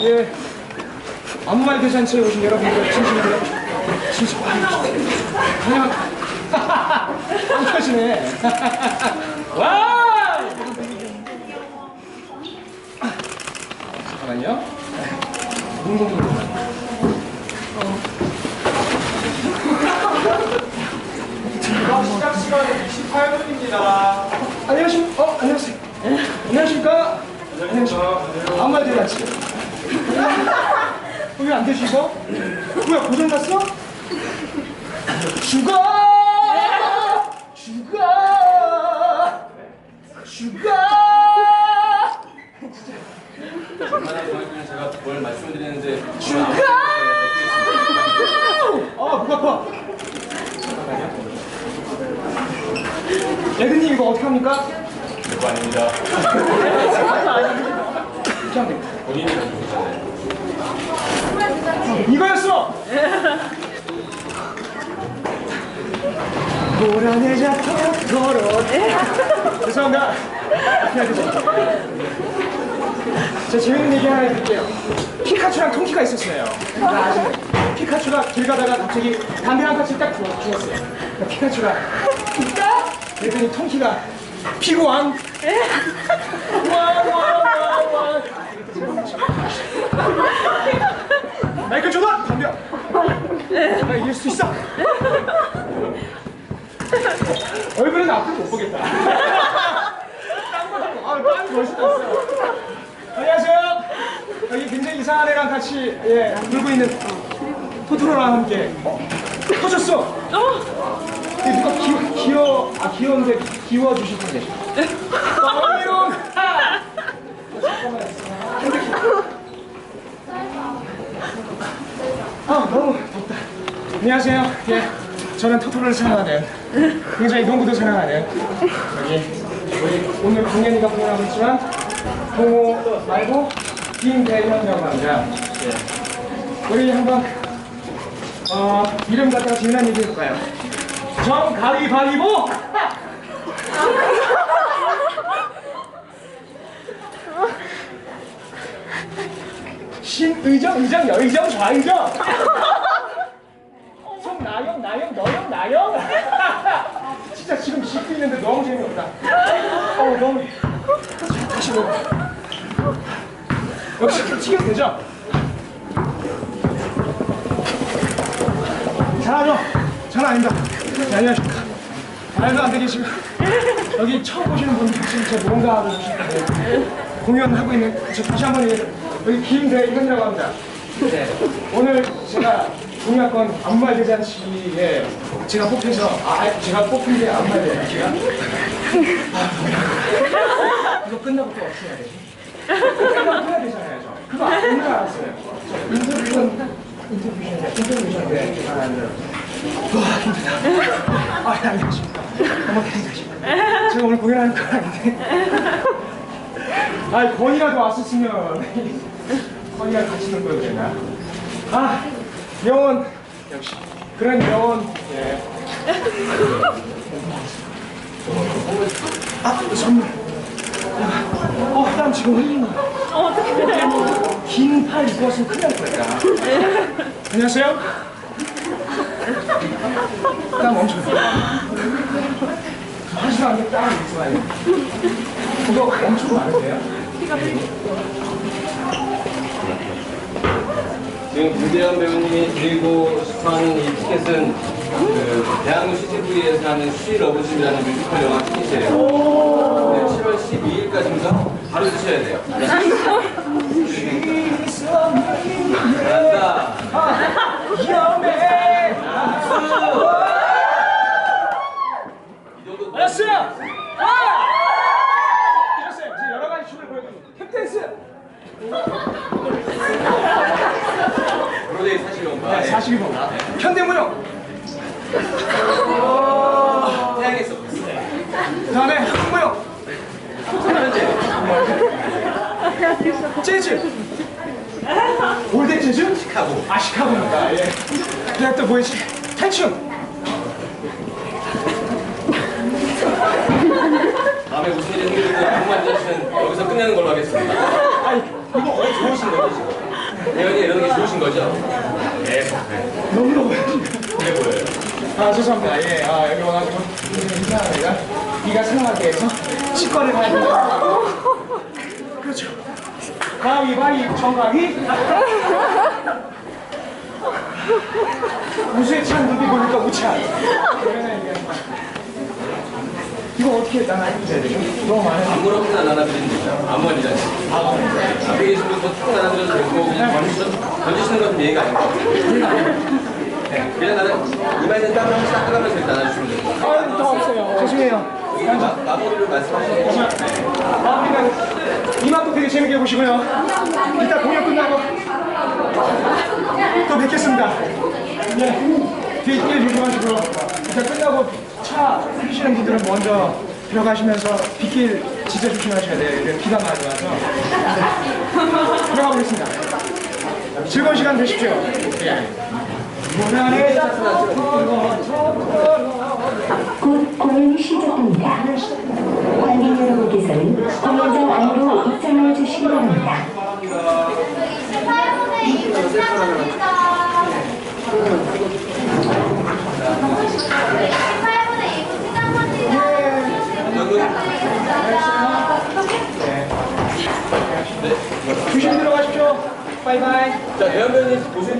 예. 아무 말 대잔치에 오신 여러분들 진심으로 진심 그냥 안 터지네. 와! 잠깐만요. 문공문. 시작 시간 28분입니다. 안녕하십니까? 어, 안녕하세요. 안녕하십니까? 안녕하십니까? 아무 말 대잔치. 왜안 되시고? 뭐야 고장 났어? 죽어! 죽어! 죽어! 제가 뭘 말씀드리는데 죽어! 아, 목 아파. 레드님 이거 어떻게 합니까? 그거 아닙니다. 본인이. 이거였어! 몰아내자 토토로 죄송합니다 그냥 그죠 제 재밌는 얘기 하나 해드릴게요 피카츄랑 통키가 있었어요 피카츄가 길 가다가 갑자기 담배 한 파츠 딱 주웠, 주웠어요 그러니까 피카츄가 있다? 그랬더니 통키가 피고왕 왕왕왕왕 마이클 조던 덤벼 나 이길 수 있어. 얼굴은 앞으로 못 보겠다. 딴거 잡고 아딴 멋있었어 안녕하세요. 여기 굉장히 이상한 애랑 같이 예 놀고 있는 토토로랑 함께. 어? 터졌어 이 누가 귀여, 귀여, 아 귀여운데 분 계셔 어이용 아 너무 덥다. 안녕하세요. 예, 저는 토토로를 사랑하는 굉장히 농구도 사랑하는 여기 우리 오늘 공연이가 공연하고 있지만 동호 말고 김대현이라고 합니다. 예. 우리 한번 어 이름 갖다가 재미난 얘기 해볼까요? 정가위바위보. 신의정, 의정, 여의정, 좌의정. 송나영, 나영, 너영, 나영. 진짜 지금 씻고 있는데 너무 재미없다. 어, 너무. 자, 다시 먹어. 역시 튀겨도 되죠? 잘하죠? 잘 아닙니다. 네, 안녕하십니까. 말도 안 되게 지금 여기 처음 보시는 분들 진짜 뭔가 하고 계시는데 공연하고 있는 저 다시 한번 얘기 여기 김대현이라고 합니다. 네. 오늘 제가 공약권 안말 대잔치에 제가 뽑혀서 아 제가 뽑힌 게 안말 대잔치가 아, 이거 끝나고 또 어떻게 해야 되지? 끝나고 해야 되잖아요 저. 그거 오늘 알았어요. 저 인터뷰션 인터뷰션인데 인터뷰션인데 아, 네. 와 힘들다. 아 네, 안녕하십니까. 어머 안녕하십니까. 제가 오늘 공연하는 건 아닌데. 아 건이라도 왔었으면 건이랑 같이 놀걸 그랬나? 아 명언 역시 그런 명언 예. 아 선물. 어땀 지금 흘리나? 긴팔 입었으면 큰일 날 뻔했다. 안녕하세요. 나. 하지도 않게 땀이 있어요. 그거 엄청 많은데요? 지금 김대현 배우님이 드리고 싶어하는 이 티켓은 그 대학로 CGV에서 하는 쉬 러브집이라는 뮤지컬 영화 티켓이에요. 네, 7월 12일까지인가 바로 드셔야 돼요. 잘한다. 위험해! 알았어요! 와! 이랬어요. 이제 여러 가지 춤을 보여드리고 탭댄스! 브로데이 사실용가. 네, 42번. 현대무용! 태양에서 그 다음에 한국무용! 재즈! 올드 재즈? 시카고. 아, 시카고입니다. 예. 그다음 또 뭐였지? 탈춤! 다음에 무슨 일이 생기고 궁금한 점은 여기서 끝내는 걸로 하겠습니다. 아니, 이거 어디 좋으신 거죠 지금? 대현이 이런 게 좋으신 거죠? 네. 너무 너무. 그래 보여요. 아 죄송합니다. 예, 아 여기 와가지고 인사합니다. 이가 생각하게 해서 치과를 가야 된다. 그렇죠. 가위바위 정가위. 우수에 찬 눈빛 보니까 우찬. 이거 어떻게 나눠주셔야 되죠? 너무 많아요. 아무렇게나 나눠드리는 거죠. 아무거나 앞에 계신 분도 쭉 나눠드려도 되고 그냥 던지시는, 던지시는 것은 예의가 같아요. 네, 그냥 나는 이마에는 땀을 한번 닦아가면서 이렇게 나눠주시면 돼요. 아, 더 없어요. 죄송해요. 마, 마무리를 말씀하시는 거죠? 아, 이만도 되게 재밌게 해보시고요. 이따 공연 끝나고 또 뵙겠습니다. 네, 뒷길 조심하시고 이따 끝나고 차 피시는 분들은 먼저 들어가시면서 빗길 진짜 조심하셔야 돼요. 이게 비가 많이 와서. 네. 들어가 보겠습니다. 즐거운 시간 되십시오. 예. 곧 공연이 시작합니다. 관객 여러분께서는 공연장 안으로 입장해 주시기 바랍니다. 18분의 2분 시작합니다. 18분의 2분 시작합니다. 조심히 들어가십시오. 바이바이. 자, 배우님 보시면